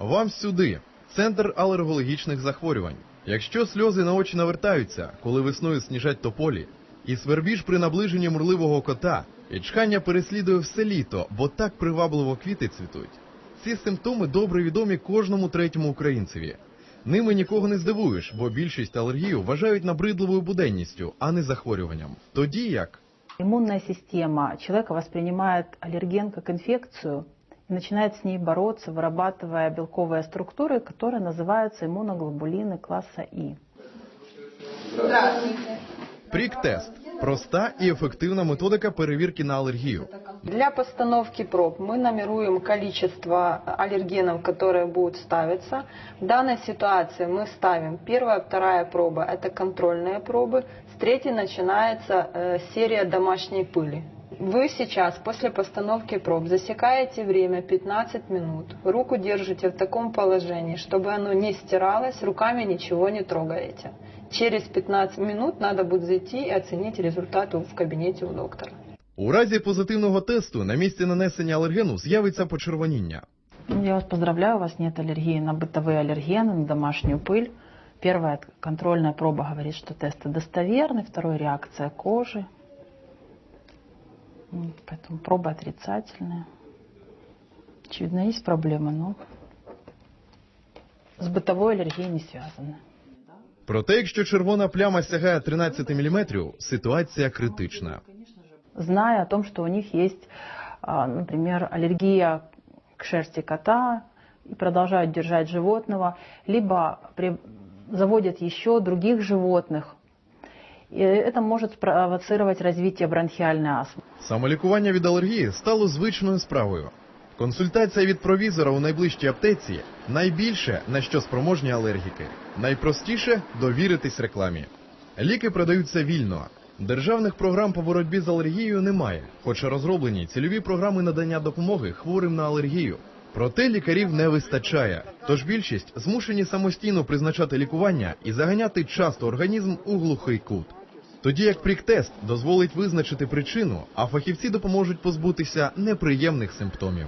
Вам сюди. Центр алергологічних захворювань. Якщо сльози на очі навертаються, коли весною сніжать тополі, і свербіж при наближенні мурливого кота, і чхання переслідує все літо, бо так привабливо квіти цвітуть. Ці симптоми добре відомі кожному третьому українцеві. Ними нікого не здивуєш, бо більшість алергію вважають набридливою буденністю, а не захворюванням. Тоді як Иммунная система человека воспринимает аллерген как инфекцию начинает с ней бороться, вырабатывая белковые структуры, которые называются иммуноглобулины класса И. прік-тест проста і ефективна методика перевірки на алергію. Для постановки проб мы номеруем количество аллергенов, которые будут ставиться. В данной ситуации мы ставим первая, вторая проба, это контрольные пробы. С третьей начинается э, серия домашней пыли. Вы сейчас после постановки проб засекаете время 15 минут. Руку держите в таком положении, чтобы оно не стиралось, руками ничего не трогаете. Через 15 минут надо будет зайти и оценить результат в кабинете у доктора. У разі позитивного тесту на місці нанесення алергену з'явиться почервоніння. Ну, Я вас поздравляю, у вас нет аллергии на бытовые аллергены, на домашнюю пыль. Первая контрольная проба говорит, что тест достоверный, второй реакция кожи. Поэтому проба отрицательная. Очевидно, есть проблема, но с бытовой аллергией не связаны. Проте, якщо червона пляма сягає 13 мм, ситуація критична. Зная о том, что у них есть, а, например, аллергия к шерсти кота и продолжают держать животного, либо при- заводят еще других животных. И это может спровоцировать развитие бронхиальной астмы. Самолікування від алергії стало звичною справою. Консультація від провізора у найближчій аптеці найбільше на що спроможні алергіки. Найпростіше довіритись рекламі. Ліки продаються вільно. Державних програм по боротьбі з алергією немає, хоча розроблені цільові програми надання допомоги хворим на алергію. Проте лікарів не вистачає, тож більшість змушені самостійно призначати лікування і заганяти часто організм у глухий кут. Тоді як прік-тест дозволить визначити причину, а фахівці допоможуть позбутися неприємних симптомів.